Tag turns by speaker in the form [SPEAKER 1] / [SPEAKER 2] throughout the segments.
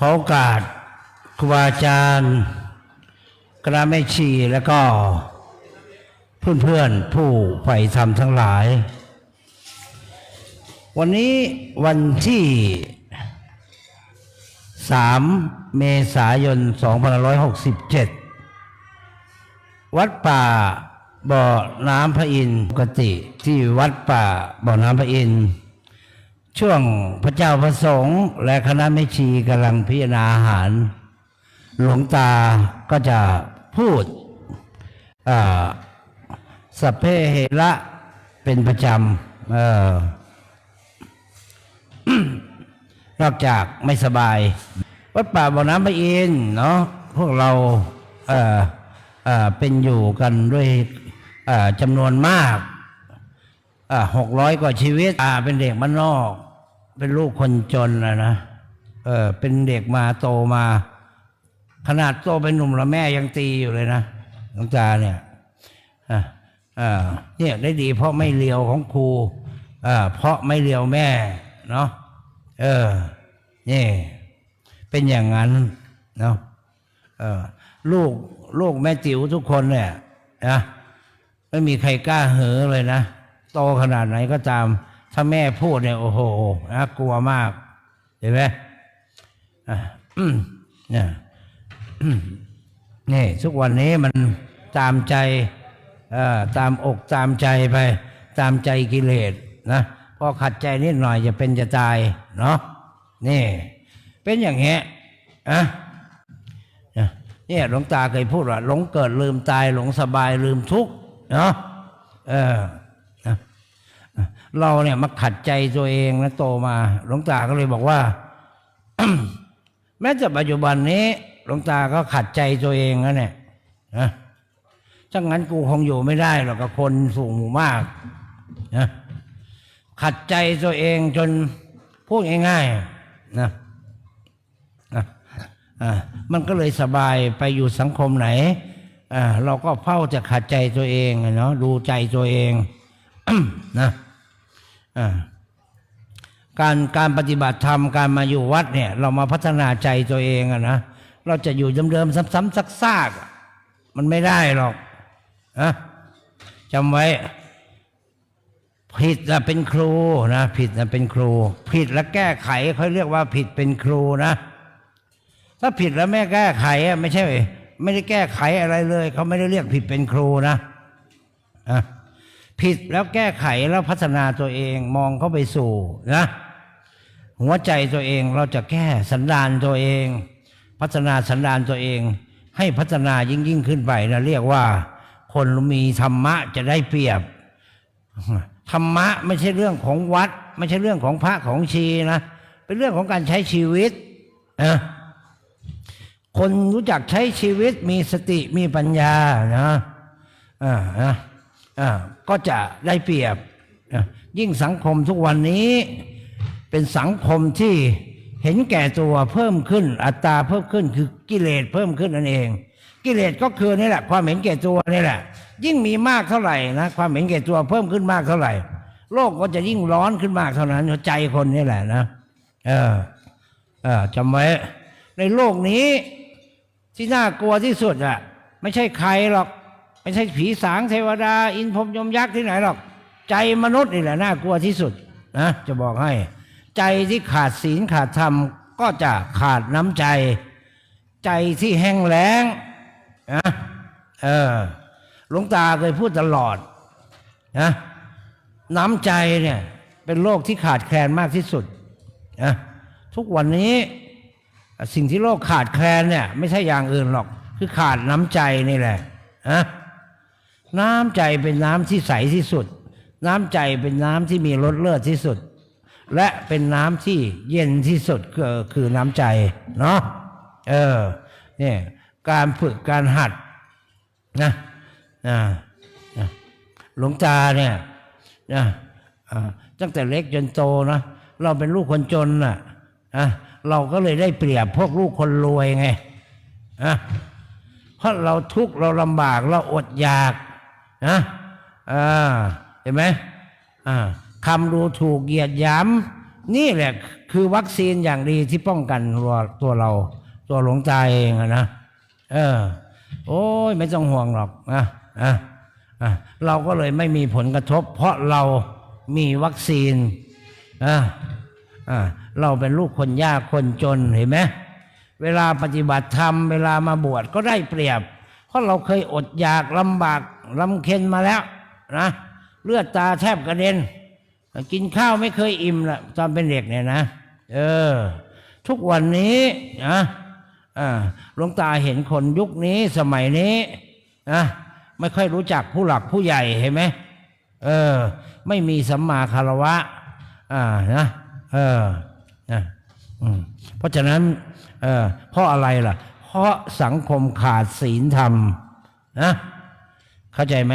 [SPEAKER 1] ขอโอกาสครูบาอาจารย์คณะแม่ชีแล้วก็เพื่อนๆผู้ใฝ่ธรรมทั้งหลาย วันนี้วันที่ 3 เมษายน 2567 วัดป่าบ่อน้ำพระอินทร์ปกติที่วัดป่าบ่อน้ำพระอินทร์ ช่วงพระเจ้าพระสงฆ์และคณะแม่ชีกำลังพิจารณาอาหาร หลวงตาก็จะพูดสัพเพเหระเป็นประจำออนอกจากไม่สบาย วัดป่าบ่อน้ำพระอินเนาะพวกเราเเเป็นอยู่กันด้วยจำนวนมากหกร้อยกว่าชีวิตเป็นเด็กบ้านนอก เป็นลูกคนจนนะนะเออเป็นเด็กมาโตมา ขนาดโตเป็นหนุ่มแล้วแม่ยังตีอยู่เลยนะหลวงตาเนี่ยอ่าอ่าเนี่ยได้ดีเพราะไม่เลียวของครูอ่าเพราะไม่เลียวแม่เนาะเออนี่เป็นอย่างนั้นเนาะเออลูกลูกแม่จิ๋วทุกคนเนี่ยนะไม่มีใครกล้าเหอเลยนะ โตขนาดไหนก็ตาม ถ้าแม่พูดเนี่ยโอ้โหนะกลัวมากเห็นไหมเนี่ยนี่ทุกวันนี้มันตามใจตามอกตามใจไป ตามใจกิเลสนะพอขัดใจนิดหน่อยจะเป็นจะตายเนาะนี่ เป็นอย่างเงี้ยอะเนี่ยหลวงตาเคยพูดว่าหลงเกิดลืมตายหลงสบายลืมทุกข์เนาะเออ เราเนี่ยมาขัดใจตัวเองนะโตมา หลวงตาก็เลยบอกว่า แม้แต่ปัจจุบันนี้ หลวงตาก็ขัดใจตัวเองนะเนี่ยนะถ้างั้นกูคงอยู่ไม่ได้หรอกกับคนสูงหมู่มากนะขัดใจตัวเองจนพูดง่ายๆนะนะมันก็เลยสบายไปอยู่สังคมไหนเราก็เฝ้าจะขัดใจตัวเองเนาะดูใจตัวเองนะ การการปฏิบัติธรรมการมาอยู่วัดเนี่ย เรามาพัฒนาใจตัวเองอะนะเราจะอยู่เดิมๆซ้ำๆซากๆอะมันไม่ได้หรอกนะจำไว้ ผิดนะเป็นครูนะผิดนะเป็นครู ผิดแล้วแก้ไขเขาเรียกว่าผิดเป็นครูนะ ถ้าผิดแล้วไม่แก้ไขอะไม่ใช่ ไม่ได้แก้ไขอะไรเลยเขาไม่ได้เรียกผิดเป็นครูนะอะ ผิดแล้วแก้ไขแล้วพัฒนาตัวเองมองเข้าไปสู่นะหัวใจตัวเองเราจะแก้สันดานตัวเอง พัฒนาสันดานตัวเอง ให้พัฒนายิ่งยิ่งขึ้นไปนะเรียกว่า คนมีธรรมะจะได้เปรียบธรรมะไม่ใช่เรื่องของวัด ไม่ใช่เรื่องของพระของชีนะเป็นเรื่องของการใช้ชีวิตนะคนรู้จักใช้ชีวิตมีสติมีปัญญานะอ่านะอ่า ก็จะได้เปรียบ ยิ่งสังคมทุกวันนี้ เป็นสังคมที่เห็นแก่ตัวเพิ่มขึ้น อัตราเพิ่มขึ้นคือกิเลสเพิ่มขึ้นนั่นเอง กิเลสก็คือนี่แหละ ความเห็นแก่ตัวนี่แหละ ยิ่งมีมากเท่าไหร่นะความเห็นแก่ตัวเพิ่มขึ้นมากเท่าไหร่ โลกก็จะยิ่งร้อนขึ้นมากเท่านั้นใจคนนี่แหละนะเออเออจำไว้ในโลกนี้ที่น่ากลัวที่สุดอะไม่ใช่ใครหรอก ไม่ใช่ผีสางเทวดา อินพรมยมยักษ์ที่ไหนหรอก ใจมนุษย์นี่แหละน่ากลัวที่สุดนะจะบอกให้ ใจที่ขาดศีลขาดธรรมก็จะขาดน้ำใจ ใจที่แห้งแล้งนะเออหลวงตาเคยพูดตลอดนะน้ำใจเนี่ยเป็นโรคที่ขาดแคลนมากที่สุดนะทุกวันนี้สิ่งที่โลกขาดแคลนเนี่ย ไม่ใช่อย่างอื่นหรอก คือขาดน้ำใจนี่แหละนะ น้ำใจเป็นน้ำที่ใสที่สุด น้ำใจเป็นน้ำที่มีรสเลิศที่สุด และเป็นน้ำที่เย็นที่สุดก็คือน้ำใจเนาะเออเนี่ยการฝึกการหัดนะนะหลวงตาเนี่ยนะตั้งแต่เล็กจนโตนะเราเป็นลูกคนจนน่ะนะเราก็เลยได้เปรียบพวกลูกคนรวยไงนะเพราะเราทุกข์เราลำบากเราอดอยาก นะอ่าเห็นไหมอ่าคำดูถูกเหยียดหยาม นี่แหละคือวัคซีนอย่างดีที่ป้องกันตัวตัวเรา ตัวหลวงตาเองนะเออ โอ้ยไม่ต้องห่วงหรอกนะอะอะเราก็เลยไม่มีผลกระทบ เพราะเรามีวัคซีนอะอะเราเป็นลูกคนยากคนจนเห็นไหมเวลาปฏิบัติธรรม เวลามาบวชก็ได้เปรียบ เพราะเราเคยอดอยากลำบากลำเค็นมาแล้วนะเลือดตาแทบกระเด็น กินข้าวไม่เคยอิ่มละตอนเป็นเด็กเนี่ยนะเออ ทุกวันนี้นะหลวงตาเห็นคนยุคนี้สมัยนี้นะไม่ค่อยรู้จักผู้หลักผู้ใหญ่เห็นไหมเออ ไม่มีสัมมาคารวะ อ่านะเออนะอเพราะฉะนั้น เออเพราะอะไรล่ะ ราะสังคมขาดศีลธรรมนะเข้าใจไหม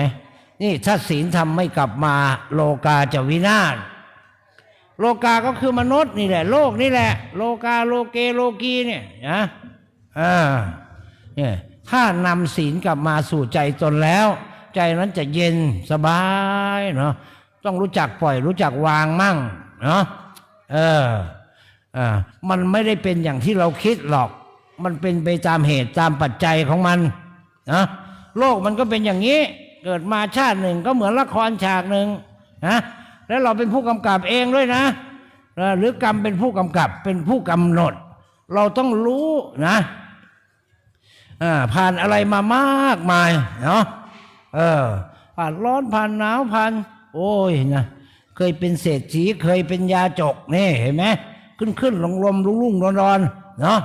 [SPEAKER 1] นี่ถ้าศีลธรรมไม่กลับมาโลกาจะวินาศโลกาก็คือมนุษย์นี่แหละ โลกนี่แหละ โลกาโลเกโลกีเนี่ยนะอ่าเนี่ยถ้านำศีลกลับมาสู่ใจตนแล้ว ใจนั้นจะเย็นสบายเนาะต้องรู้จักปล่อยรู้จักวางมั่งเนาะเอออ่ามันไม่ได้เป็นอย่างที่เราคิดหรอก มันเป็นไปตามเหตุตามปัจจัยของมันนะโลกมันก็เป็นอย่างนี้ เกิดมาชาติหนึ่งก็เหมือนละครฉากหนึ่งนะแล้วเราเป็นผู้กำกับเองด้วยนะ หรือกรรมเป็นผู้กำกับเป็นผู้กำหนด เราต้องรู้นะผ่านอะไรมามากมายเนาะเออผ่านร้อนผ่านหนาวผ่าน โอ้ยนะเคยเป็นเศรษฐีเคยเป็นยาจกนี่เห็นไหมขึ้นขึ้นลงลมรุ่งรุ่งร้อนร้อนเนาะ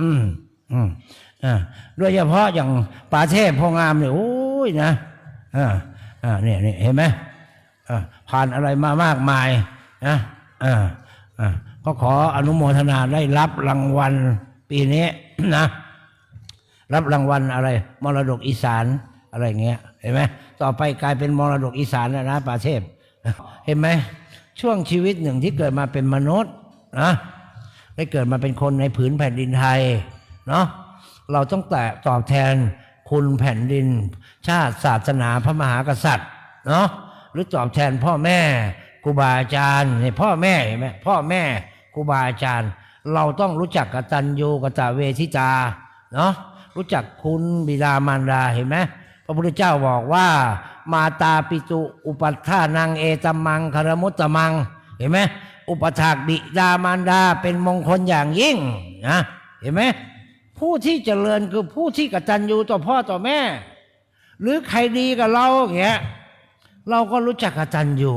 [SPEAKER 1] อืมอืมอ่าโดยเฉพาะอย่างป่าเทพพองามเนี่ยโอ้ยนะอ่าอ่าเนี่ยเนี่ยเห็นไหมอ่าผ่านอะไรมามากมายนะอ่าอ่าก็ขออนุโมทนาได้รับรางวัลปีนี้นะ รับรางวัลอะไร มรดกอีสานอะไรเงี้ย เห็นไหมต่อไปกลายเป็นมรดกอีสานแล้วนะป่าเทพ เห็นไหมช่วงชีวิตหนึ่งที่เกิดมาเป็นมนุษย์นะ ได้เกิดมาเป็นคนในผืนแผ่นดินไทยเนาะเราต้องแต่ตอบแทนคุณแผ่นดิน ชาติศาสนาพระมหากษัตริย์เนาะหรือตอบแทนพ่อแม่ครูบาอาจารย์เนี่ยพ่อแม่เห็นไหมพ่อแม่ครูบาอาจารย์ เราต้องรู้จักกตัญญูกตเวทิตาเนาะรู้จักคุณบิดามารดาเห็นไหมพระพุทธเจ้าบอกว่า มาตาปิตุอุปัฏฐานังเอตมังคารมุตตมัง เห็นไหมอุปถากบิดามารดาเป็นมงคลอย่างยิ่งนะเห็นไหมผู้ที่เจริญคือผู้ที่กตัญญูต่อพ่อต่อแม่ หรือใครดีกับเราอย่างเงี้ยเราก็รู้จักกตัญญู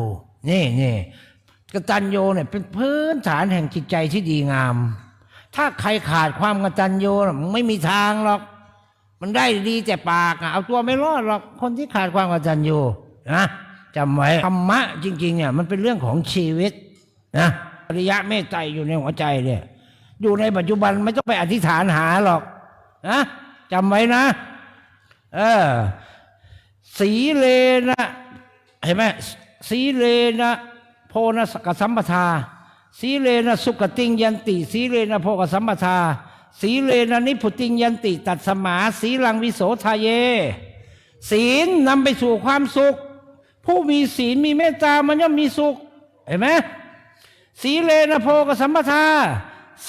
[SPEAKER 1] นี่นี่กตัญญูเนี่ยเป็นพื้นฐานแห่งจิตใจที่ดีงาม ถ้าใครขาดความกตัญญูไม่มีทางหรอก มันได้ดีแต่ปากเอาตัวไม่รอดหรอกคนที่ขาดความกตัญญูนะ จำไว้ธรรมะจริงๆเนี่ยมันเป็นเรื่องของชีวิตนะอริยะเมตไตรอยู่ในหัวใจเนี่ย อยู่ในปัจจุบันไม่ต้องไปอธิษฐานหาหรอกนะจำไว้นะ เออ สีเลนะเห็นไหมสีเลนะโพนสกสัมปทา สีเลนะสุกติงยันติ สีเลนะโพกสัมปทา สีเลนะนิพุติงยันติ ตัดสมาสีลังวิโสทาเย ศีลนำไปสู่ความสุข ผู้มีศีลมีเมตตามันย่อมมีสุข เห็นไหมสีเลนะโพกสัมปทา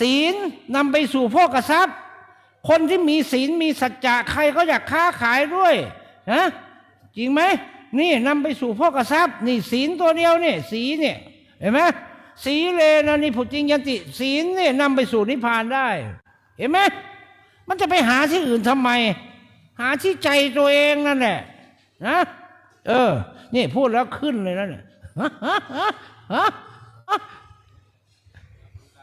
[SPEAKER 1] ศีลนำไปสู่โภกทรัพย์ คนที่มีศีลมีสัจจะใครก็อยากค้าขายด้วยนะจริงไหมนี่นำไปสู่โภกทรัพย์ นี่ศีลตัวเดียวเนี่ยสีเนี่ยเห็นไหมสีเลนะนี่ผุจริงยันติ ศีลเนี่ยนำไปสู่นิพพานได้ เห็นไหมมันจะไปหาที่อื่นทำไม หาที่ใจตัวเองนั่นแหละนะ เออ นี่พูดแล้วขึ้นเลยนะเนี่ย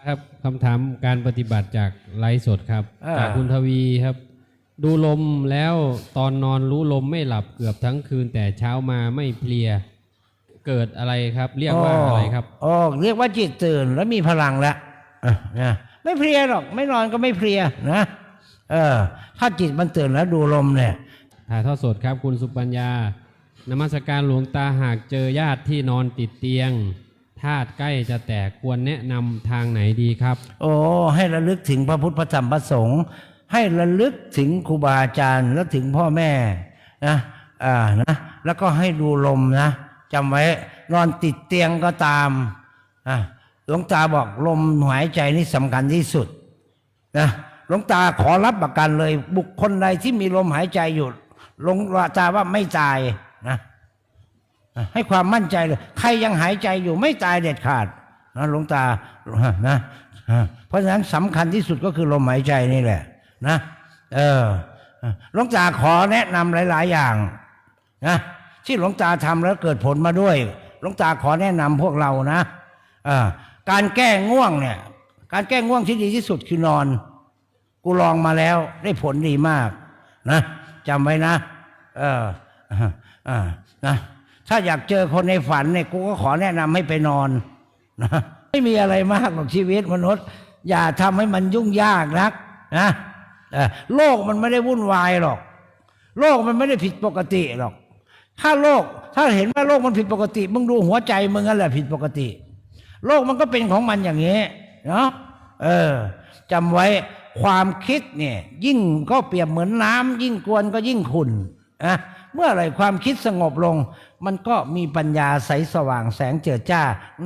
[SPEAKER 2] ครับคำถามการปฏิบัติจากไลฟ์สดครับ
[SPEAKER 1] อ่า
[SPEAKER 2] จากคุณทวีครับ ดูลมแล้วตอนนอนรู้ลมไม่หลับเกือบทั้งคืน แต่เช้ามาไม่เพลียเกิดอะไรครับ เรียกว่าอะไรครับ
[SPEAKER 1] โอ้เรียกว่าจิตตื่นแล้วมีพลังแล้วอะนะไม่เพลียหรอก ไม่นอนก็ไม่เพลียนะเออ ถ้าจิตมันตื่นแล้วดูลมเนี่ย
[SPEAKER 2] ถ่ายทอดสดครับ คุณสุปัญญา นมัสการหลวงตาหากเจอญาติที่นอนติดเตียงธาตุใกล้จะแตกควรแนะนำทางไหนดีครับ
[SPEAKER 1] โอ้ให้ระลึกถึงพระพุทธพระธรรมพระสงฆ์ให้ระลึกถึงครูบาอาจารย์แล้วถึงพ่อแม่นะอ่านะแล้วก็ให้ดูลมนะจำไว้นอนติดเตียงก็ตามอะลวงตาบอกลมหายใจนี่สำคัญที่สุดนะหลวงตาขอรับประกันเลย บุคคลใดที่มีลมหายใจอยู่หลวงตาว่าไม่ตาย ให้ความมั่นใจเลย ใครยังหายใจอยู่ไม่ตายเด็ดขาดนะหลวงตานะเพราะฉะนั้นสำคัญที่สุดก็คือลมหายใจนี่แหละ นะ เออหลวงตาขอแนะนำหลาย ๆ อย่างนะที่หลวงตาทำแล้วเกิดผลมาด้วยหลวงตาขอแนะนำพวกเรานะเออการแก้ง่วงเนี่ย การแก้ง่วงที่ดีที่สุดคือนอน กูลองมาแล้วได้ผลดีมาก นะจำไว้นะ เอออ่านะ ถ้าอยากเจอคนในฝันเนี่ยกูก็ขอแนะนำให้ไปนอนนะไม่มีอะไรมากหรอกชีวิตมนุษย์ อย่าทำให้มันยุ่งยากนักนะโลกมันไม่ได้วุ่นวายหรอก โลกมันไม่ได้ผิดปกติหรอก ถ้าโลกถ้าเห็นว่าโลกมันผิดปกติ มึงดูหัวใจมึงนั่นแหละผิดปกติ โลกมันก็เป็นของมันอย่างนี้เนาะเออจำไว้ความคิดเนี่ย ยิ่งก็เปรียบเหมือนน้ำยิ่งกวนก็ยิ่งขุ่นนะ เมื่อไหรความคิดสงบลง มันก็มีปัญญาใสสว่างแสงเจิดจ้า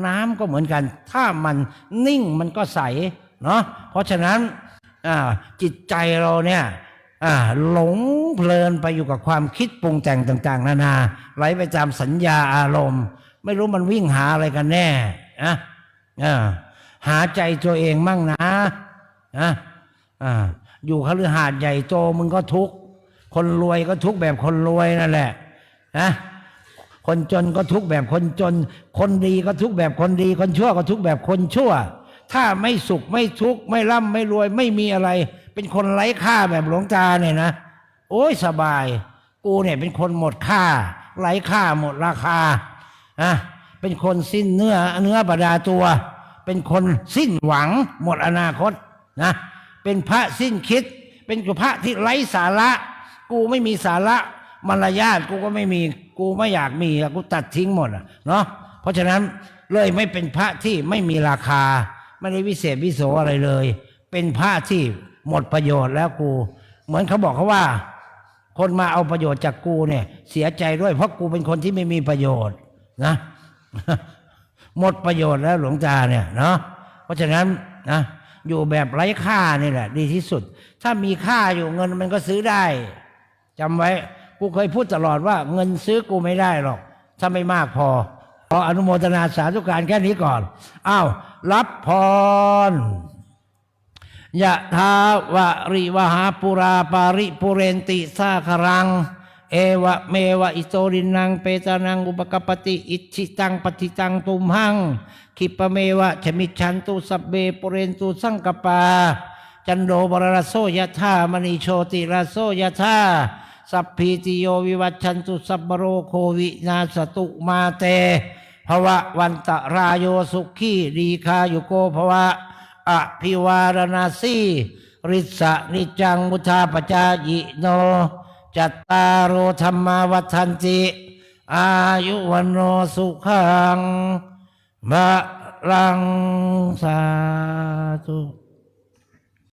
[SPEAKER 1] น้ำก็เหมือนกัน ถ้ามันนิ่งมันก็ใสเนาะเพราะฉะนั้นจิตใจเราเนี่ยหลงเพลินไปอยู่กับความคิดปรุงแต่งต่าง ๆ นานาไหลไปตามสัญญาอารมณ์ ไม่รู้มันวิ่งหาอะไรกันแน่นะหาใจตัวเองมั่งนะนะอ่าอยู่คฤหาสน์ใหญ่โตมึงก็ทุกข์ คนรวยก็ทุกแบบคนรวยนั่นแหละนะคนจนก็ทุกแบบคนจน คนดีก็ทุกแบบคนดี คนชั่วก็ทุกแบบคนชั่ว ถ้าไม่สุขไม่ทุกข์ไม่ร่ำไม่รวยไม่มีอะไร เป็นคนไร้ค่าแบบหลวงตาเนี่ยนะโอ้ยสบาย กูเนี่ยเป็นคนหมดค่า ไร้ค่าหมดราคาอะเป็นคนสิ้นเนื้อเนื้อประดาตัว เป็นคนสิ้นหวัง หมดอนาคตนะเป็นพระสิ้นคิด เป็นพระที่ไร้สาระ กูไม่มีสาระมารยาทกูก็ไม่มี กูไม่อยากมีกูตัดทิ้งหมดอะเนาะเพราะฉะนั้นเลยไม่เป็นพระที่ไม่มีราคา ไม่ได้วิเศษวิโสอะไรเลย เป็นพระที่หมดประโยชน์แล้วกู เหมือนเขาบอกเขาว่า คนมาเอาประโยชน์จากกูเนี่ย เสียใจด้วยเพราะกูเป็นคนที่ไม่มีประโยชน์นะหมดประโยชน์แล้วหลวงตาเนี่ยเนาะเพราะฉะนั้นนะอยู่แบบไร้ค่านี่แหละ ดีที่สุด ถ้ามีค่าอยู่เงินมันก็ซื้อได้ จำไว้ กูเคยพูดตลอดว่าเงินซื้อกูไม่ได้หรอก ถ้าไม่มากพอขออนุโมทนาสาธุการแค่นี้ก่อน อ้าว รับพรยะทาวะริวหาปุราปาริปุเรนติสาครัง เอวะเมวะอิโตรินังเปตานังอุปกปปติอิชิตังปฏิตังตุมหังคิปะเมวะชมิชันตุสัพเบปุเรนตุสังกปาจันโดบรรโสยะธามณีโชติราโสยะธา สัพพีติโยวิวัชชันตุสัพบโรโควินาสตุมาเตภวะวันตรายโยสุขีดีคายุโกภวะอภิวารณาสีริสะนิจังมุทาปจายิโน จัตตารโอธรรมาวัฏันติ อายุวันโนสุขังบะลังสาธุ